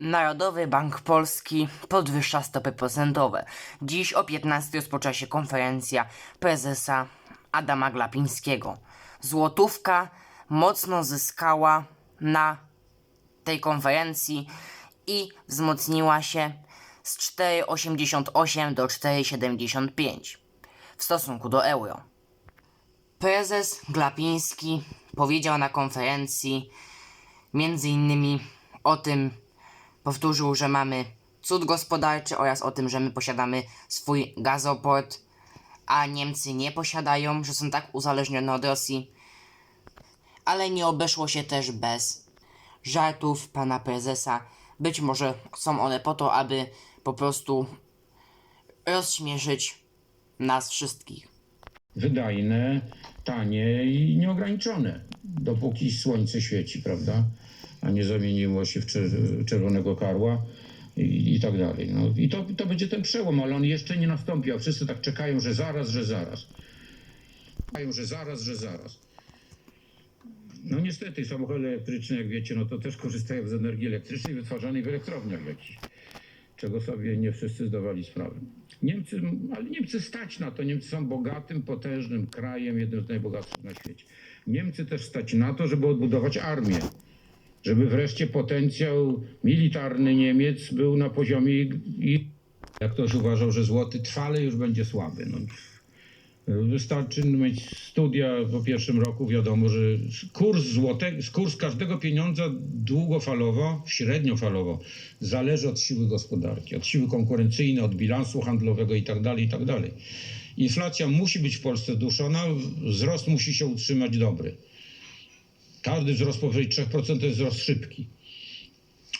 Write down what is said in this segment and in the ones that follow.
Narodowy Bank Polski podwyższa stopy procentowe. Dziś o 15 rozpoczęła się konferencja prezesa Adama Glapińskiego. Złotówka mocno zyskała na tej konferencji i wzmocniła się z 4,88 do 4,75 w stosunku do euro. Prezes Glapiński powiedział na konferencji między innymi o tym, powtórzył, że mamy cud gospodarczy oraz o tym, że my posiadamy swój gazoport, a Niemcy nie posiadają, że są tak uzależnione od Rosji. Ale nie obeszło się też bez żartów pana prezesa. Być może są one po to, aby po prostu rozśmieszyć nas wszystkich. wydajne, tanie i nieograniczone, dopóki słońce świeci, prawda? A nie zamieniło się w czer- czerwonego karła i, i tak dalej. No, I to, to będzie ten przełom, ale on jeszcze nie nastąpi, a wszyscy tak czekają, że zaraz, że zaraz. Czekają, że zaraz, że zaraz. No niestety samochody elektryczne, jak wiecie, no to też korzystają z energii elektrycznej wytwarzanej w elektrowniach jakichś czego sobie nie wszyscy zdawali sprawę. Niemcy, ale Niemcy stać na to. Niemcy są bogatym, potężnym krajem, jednym z najbogatszych na świecie. Niemcy też stać na to, żeby odbudować armię. Żeby wreszcie potencjał militarny Niemiec był na poziomie jak ktoś uważał, że złoty trwale już będzie słaby. No, Wystarczy mieć studia po pierwszym roku, wiadomo, że kurs złotego, kurs każdego pieniądza długofalowo, średniofalowo zależy od siły gospodarki, od siły konkurencyjnej, od bilansu handlowego itd. itd. Inflacja musi być w Polsce duszona, wzrost musi się utrzymać dobry. Każdy wzrost powyżej 3% to jest wzrost szybki.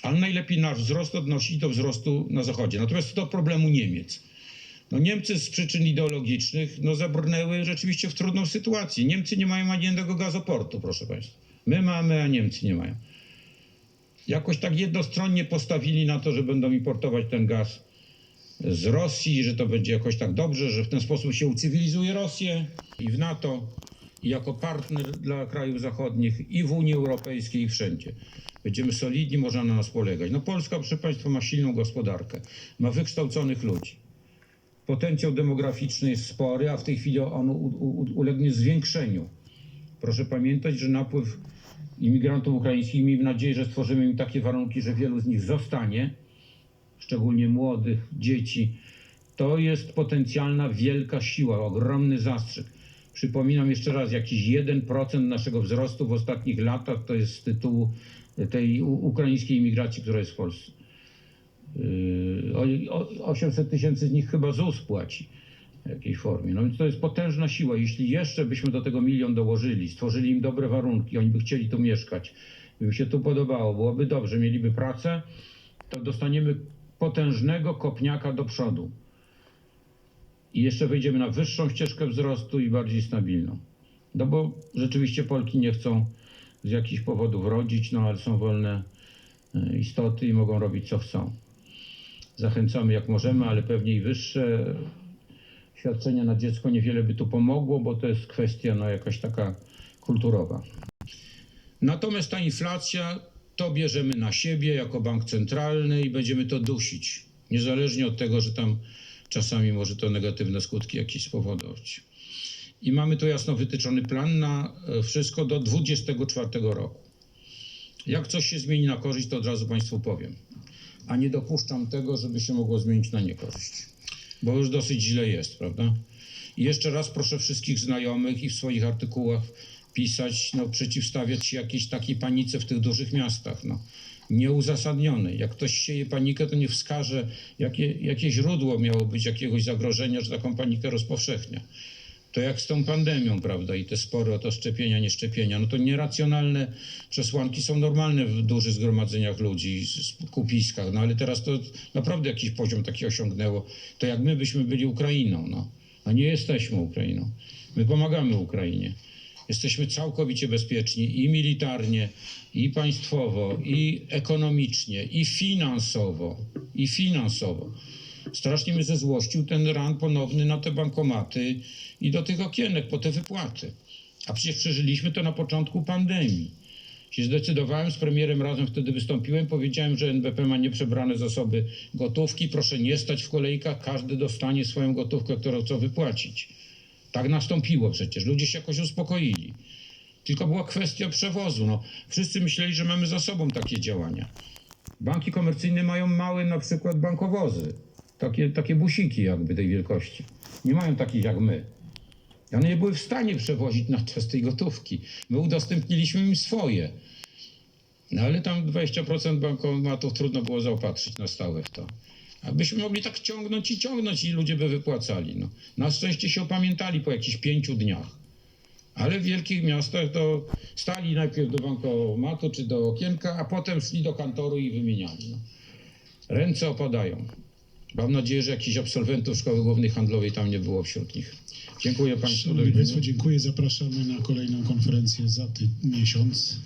Ale najlepiej nasz wzrost odnosić do wzrostu na zachodzie. Natomiast do problemu Niemiec. No Niemcy z przyczyn ideologicznych no, zabrnęły rzeczywiście w trudną sytuację. Niemcy nie mają ani jednego gazoportu, proszę Państwa. My mamy, a Niemcy nie mają. Jakoś tak jednostronnie postawili na to, że będą importować ten gaz z Rosji, że to będzie jakoś tak dobrze, że w ten sposób się ucywilizuje Rosję i w NATO, jako partner dla krajów zachodnich, i w Unii Europejskiej, i wszędzie. Będziemy solidni, można na nas polegać. No Polska, proszę Państwa, ma silną gospodarkę, ma wykształconych ludzi potencjał demograficzny jest spory, a w tej chwili on ulegnie zwiększeniu. Proszę pamiętać, że napływ imigrantów ukraińskich, miejmy nadzieję, że stworzymy im takie warunki, że wielu z nich zostanie, szczególnie młodych, dzieci. To jest potencjalna wielka siła, ogromny zastrzyk. Przypominam jeszcze raz, jakiś 1% naszego wzrostu w ostatnich latach to jest z tytułu tej ukraińskiej imigracji, która jest w Polsce. Yy, o- o- 800 tysięcy z nich chyba ZUS płaci w jakiejś formie. No więc to jest potężna siła. Jeśli jeszcze byśmy do tego milion dołożyli, stworzyli im dobre warunki, oni by chcieli tu mieszkać, by im się tu podobało, byłoby dobrze, mieliby pracę, to dostaniemy potężnego kopniaka do przodu. I jeszcze wejdziemy na wyższą ścieżkę wzrostu i bardziej stabilną. No bo rzeczywiście Polki nie chcą z jakichś powodów rodzić, no ale są wolne e, istoty i mogą robić co chcą zachęcamy jak możemy, ale pewnie i wyższe świadczenia na dziecko niewiele by tu pomogło, bo to jest kwestia no, jakaś taka kulturowa. Natomiast ta inflacja to bierzemy na siebie jako bank centralny i będziemy to dusić. Niezależnie od tego, że tam czasami może to negatywne skutki jakieś spowodować. I mamy tu jasno wytyczony plan na e, wszystko do 2024 roku. Jak coś się zmieni na korzyść, to od razu Państwu powiem a nie dopuszczam tego, żeby się mogło zmienić na niekorzyść. Bo już dosyć źle jest, prawda? I jeszcze raz proszę wszystkich znajomych i w swoich artykułach pisać, no przeciwstawiać się jakiejś takiej panice w tych dużych miastach, no. Nieuzasadnionej. Jak ktoś sieje panikę, to nie wskaże, jakie, jakie źródło miało być jakiegoś zagrożenia, że taką panikę rozpowszechnia. To jak z tą pandemią, prawda, i te spory o to szczepienia, nieszczepienia, no to nieracjonalne przesłanki są normalne w dużych zgromadzeniach ludzi, kupiskach, no ale teraz to naprawdę jakiś poziom taki osiągnęło. To jak my byśmy byli Ukrainą, no. A nie jesteśmy Ukrainą. My pomagamy Ukrainie. Jesteśmy całkowicie bezpieczni i militarnie, i państwowo, i ekonomicznie, i finansowo, i finansowo. Strasznie mnie zezłościł ten ran ponowny na te bankomaty i do tych okienek po te wypłaty. A przecież przeżyliśmy to na początku pandemii. się zdecydowałem, z premierem razem wtedy wystąpiłem, powiedziałem, że NBP ma nieprzebrane zasoby gotówki, proszę nie stać w kolejkach, każdy dostanie swoją gotówkę, którą chce wypłacić. Tak nastąpiło przecież, ludzie się jakoś uspokoili. Tylko była kwestia przewozu. No, wszyscy myśleli, że mamy za sobą takie działania. Banki komercyjne mają małe na przykład bankowozy, takie, takie busiki jakby tej wielkości. Nie mają takich jak my. One nie były w stanie przewozić na czas tej gotówki. My udostępniliśmy im swoje. No ale tam 20% bankomatów trudno było zaopatrzyć na stałe w to. Abyśmy mogli tak ciągnąć i ciągnąć i ludzie by wypłacali. No. Na szczęście się opamiętali po jakichś pięciu dniach. Ale w wielkich miastach to stali najpierw do bankomatu czy do okienka, a potem szli do kantoru i wymieniali. No. Ręce opadają. Mam nadzieję, że jakichś absolwentów Szkoły Głównej Handlowej tam nie było wśród nich. Dziękuję Państwu. Szanowni Państwo, dziękuję. Zapraszamy na kolejną konferencję za ty- miesiąc.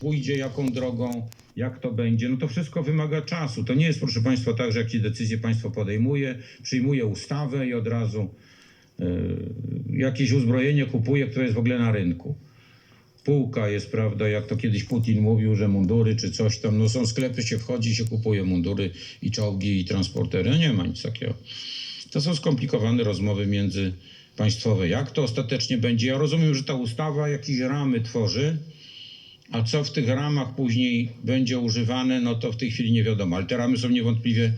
Pójdzie, jaką drogą, jak to będzie, no to wszystko wymaga czasu. To nie jest, proszę Państwa, tak, że jakieś decyzje Państwo podejmuje, przyjmuje ustawę i od razu y, jakieś uzbrojenie kupuje, które jest w ogóle na rynku. Półka jest, prawda, jak to kiedyś Putin mówił, że mundury czy coś tam, no są sklepy, się wchodzi, się kupuje mundury i czołgi i transportery, no nie ma nic takiego. To są skomplikowane rozmowy międzypaństwowe. Jak to ostatecznie będzie? Ja rozumiem, że ta ustawa jakieś ramy tworzy, a co w tych ramach później będzie używane, no to w tej chwili nie wiadomo. Ale te ramy są niewątpliwie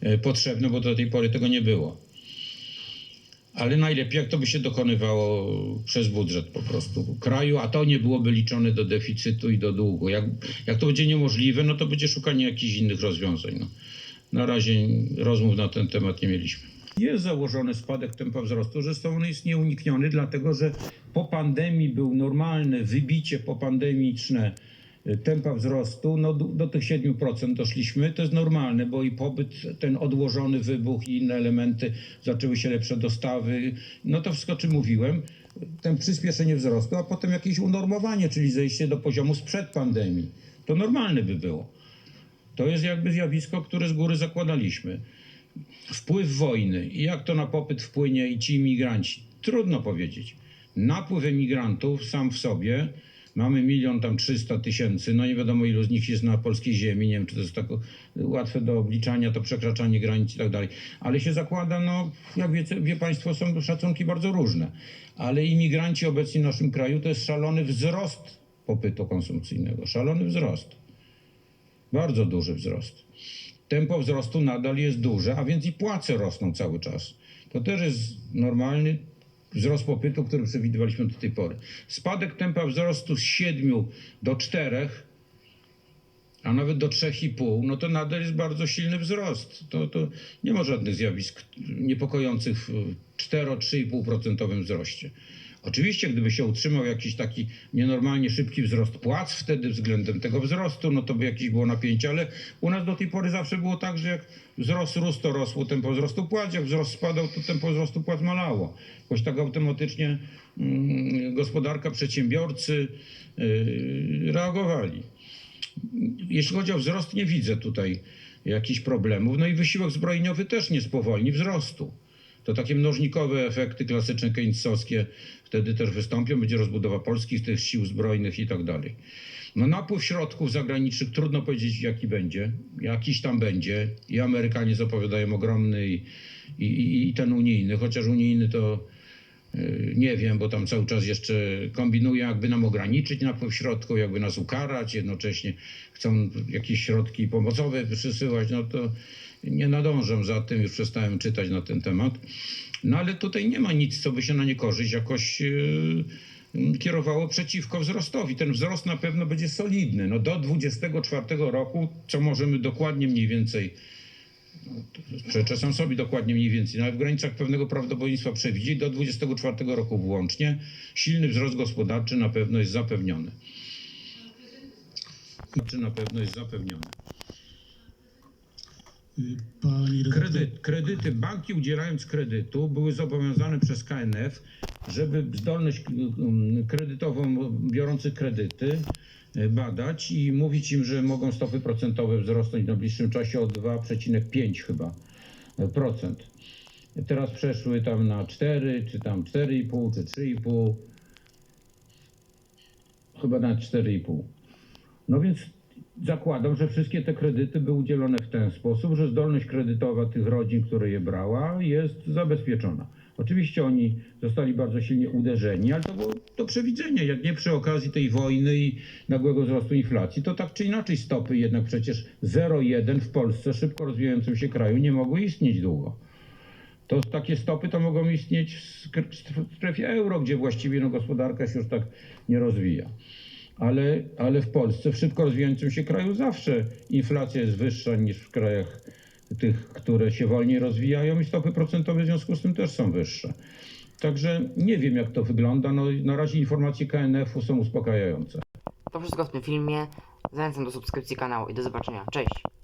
e, potrzebne, bo do tej pory tego nie było. Ale najlepiej, jak to by się dokonywało przez budżet po prostu kraju, a to nie byłoby liczone do deficytu i do długu. Jak, jak to będzie niemożliwe, no to będzie szukanie jakichś innych rozwiązań. No. Na razie rozmów na ten temat nie mieliśmy. Jest założony spadek tempa wzrostu, zresztą on jest nieunikniony, dlatego że po pandemii był normalne wybicie popandemiczne y, tempa wzrostu, no do, tych 7% doszliśmy, to jest normalne, bo i pobyt, ten odłożony wybuch i inne elementy, zaczęły się lepsze dostawy, no to wszystko, czym mówiłem, ten przyspieszenie wzrostu, a potem jakieś unormowanie, czyli zejście do poziomu sprzed pandemii. To normalne by było. To jest jakby zjawisko, które z góry zakładaliśmy wpływ wojny. I jak to na popyt wpłynie i ci imigranci. Trudno powiedzieć. Napływ emigrantów sam w sobie, mamy milion tam 300 tysięcy, no nie wiadomo ilu z nich jest na polskiej ziemi, nie wiem czy to jest tak łatwe do obliczania, to przekraczanie granic i tak dalej, ale się zakłada, no jak wie, wie Państwo, są szacunki bardzo różne, ale imigranci obecni w naszym kraju to jest szalony wzrost popytu konsumpcyjnego, szalony wzrost. Bardzo duży wzrost tempo wzrostu nadal jest duże, a więc i płace rosną cały czas. To też jest normalny wzrost popytu, który przewidywaliśmy do tej pory. Spadek tempa wzrostu z 7 do 4, a nawet do 3,5, no to nadal jest bardzo silny wzrost. To, to nie ma żadnych zjawisk niepokojących w 4-3,5% wzroście. Oczywiście, gdyby się utrzymał jakiś taki nienormalnie szybki wzrost płac, wtedy względem tego wzrostu, no to by jakieś było napięcie, ale u nas do tej pory zawsze było tak, że jak wzrost rósł, to rosło tempo wzrostu płac, jak wzrost spadał, to tempo wzrostu płac malało. Jakoś tak automatycznie mm, gospodarka, przedsiębiorcy yy, reagowali. Jeśli chodzi o wzrost, nie widzę tutaj jakichś problemów. No i wysiłek zbrojeniowy też nie spowolni wzrostu. To takie mnożnikowe efekty klasyczne keynesowskie wtedy też wystąpią. Będzie rozbudowa polskich tych sił zbrojnych i tak dalej. No napływ środków zagranicznych trudno powiedzieć jaki będzie. Jakiś tam będzie. I Amerykanie zapowiadają ogromny i, i, i- ten unijny, chociaż unijny to yy, nie wiem, bo tam cały czas jeszcze kombinuje, jakby nam ograniczyć napływ środków, jakby nas ukarać, jednocześnie chcą jakieś środki pomocowe przysyłać, no to nie nadążam za tym, już przestałem czytać na ten temat. No ale tutaj nie ma nic, co by się na niekorzyść jakoś yy, kierowało przeciwko wzrostowi. Ten wzrost na pewno będzie solidny. No do 2024 roku, co możemy dokładnie mniej więcej przeczesam sobie dokładnie mniej więcej, no ale w granicach pewnego prawdopodobieństwa przewidzieć, do 2024 roku włącznie, silny wzrost gospodarczy na pewno jest zapewniony. Czy na pewno jest zapewniony. Y, Pani Kredyt, kredyty, banki udzielając kredytu były zobowiązane przez KNF, żeby zdolność mm, kredytową biorących kredyty badać i mówić im, że mogą stopy procentowe wzrosnąć w najbliższym czasie o 2,5 chyba procent. Teraz przeszły tam na 4, czy tam 4,5, czy 3,5. Chyba na 4,5. No więc zakładam, że wszystkie te kredyty były udzielone w ten sposób, że zdolność kredytowa tych rodzin, które je brała, jest zabezpieczona. Oczywiście oni zostali bardzo silnie uderzeni, ale to było do przewidzenia. Jak nie przy okazji tej wojny i nagłego wzrostu inflacji, to tak czy inaczej stopy jednak przecież 0,1 w Polsce, szybko rozwijającym się kraju, nie mogły istnieć długo. To takie stopy to mogą istnieć w strefie euro, gdzie właściwie no, gospodarka się już tak nie rozwija. Ale, ale w Polsce, w szybko rozwijającym się kraju, zawsze inflacja jest wyższa niż w krajach tych, które się wolniej rozwijają i stopy procentowe w związku z tym też są wyższe. Także nie wiem, jak to wygląda. No, na razie informacje KNF-u są uspokajające. To wszystko w tym filmie. Zachęcam do subskrypcji kanału i do zobaczenia. Cześć!